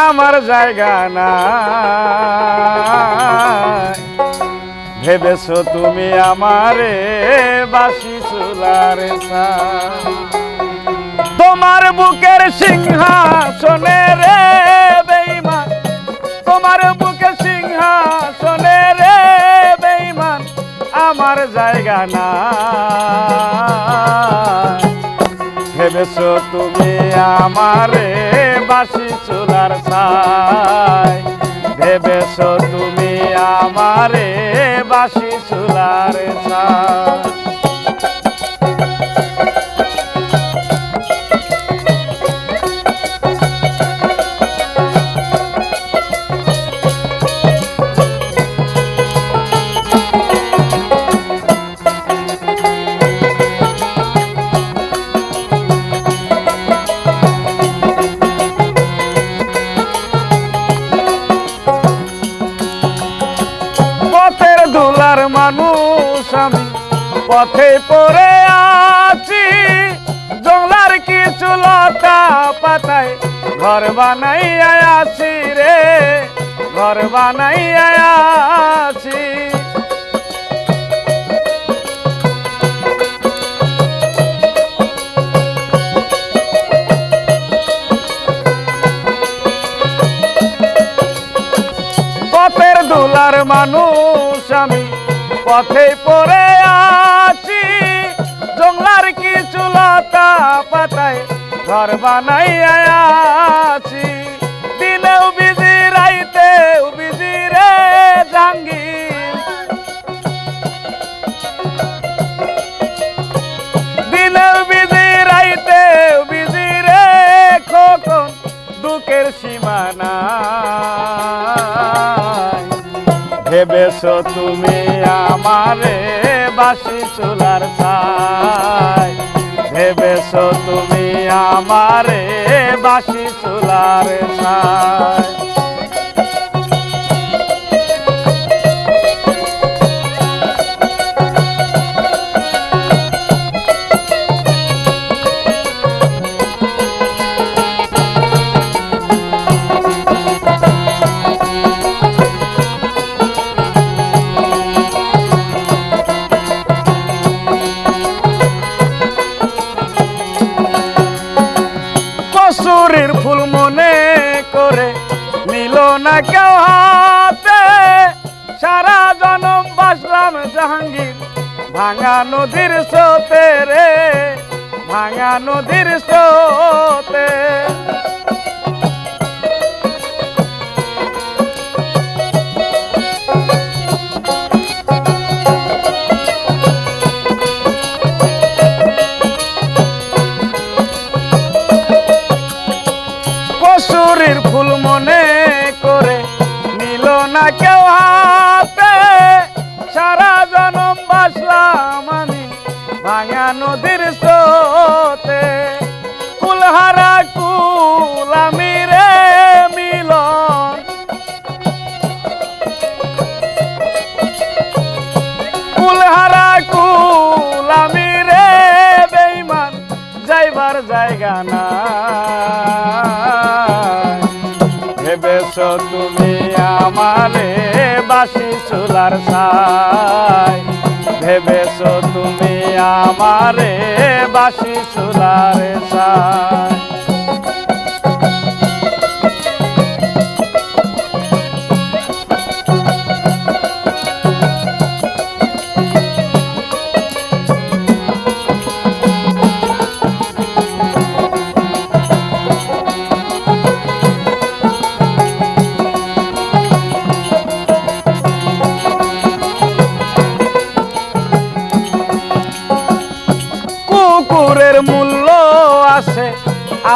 আমার জায়গা না ভেবেছো তুমি আমারে বাসি চুলার তোমার বুকের সিংহাসনে রে বেইমান তোমার বুকের সিংহাসনে রে বেইমান আমার জায়গা না ভেবেছো তুমি আমারে বাসি চুলার সাই ভেবেছ তুমি আমারে বাসি পথে পড়ে আছি জংলার কিছু লতা পাতায়। ঘর বানাই আছি রে, ঘর বানাই আছি। পথের দুলার মানুষ আমি, পথে পড়ে জংলার কিছু লতা পাতায় ঘর বানাই আছি। দিনেও বিজি, রাইতেও বিজি রে জাঙ্গির দিনেও বিজি, রাইতেও বিজি রে খোকন, দুঃখের সীমানা। ভেবেছো তুমি আমারে বাসি চুলার করে নিল না কেউ হাতে। সারা জনম বাসলাম জাহাঙ্গীর, ভাঙা নদীর সোতে রে, ভাঙা নদীর স্রোতে। আমি ভাঙা নদীর স্রোতে। কুলহারা কুল রে মিলন। কুলহারা কুল আমি রে বেইমান, যাইবার জায়গা না ভেবেছো তুমি আমারে বাসি চুলার ছাই? ভেবেছো তুমি আমারে বাসি সুলারে ছাই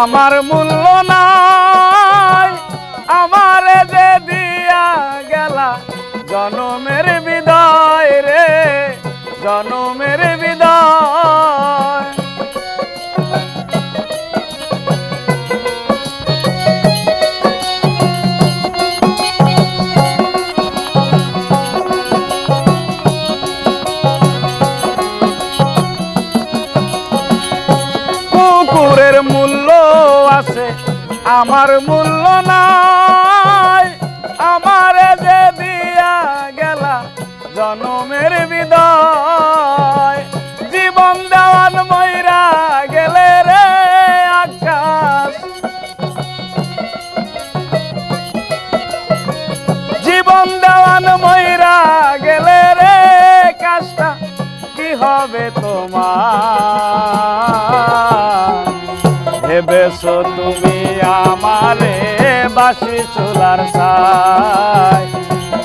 আমার মূল্য নাই। আমার যে দিয়া গেলা জনমের বিদায় রে জনমের বিদায়। আমার মূল্য নাই, আমার যে দিয়া গেলা জনমের বিদায়। জীবন দেওয়ান ময়রা গেলে রে আকাশ। জীবন দেওয়ান ময়রা গেলে রে কাজটা কি হবে তোমার? ভেবেছো তুমি আমারে বাসি চুলার সাই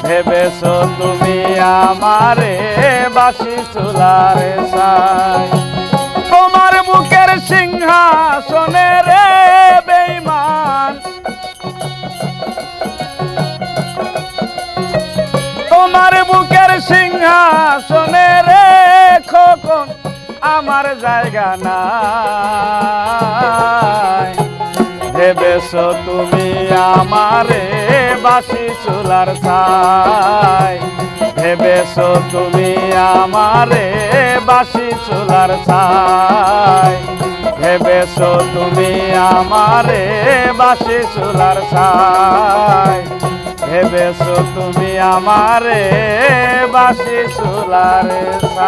ভেবেছো তুমি আমারে বাসি চুলার সাই তোমার বুকের সিংহাসনে রে বেইমান তোমার বুকের সিংহাসনে রে খোকন, আমার জায়গা নাই। ভেবেছো তুমি আমারে বাসি চুলার ছাই। ভেবেছো তুমি আমারে বাসি চুলার ছাই। ভেবেছো তুমি আমারে বাসি চুলার ছাই। ভেবেছো তুমি আমারে বাসি চুলার ছাই।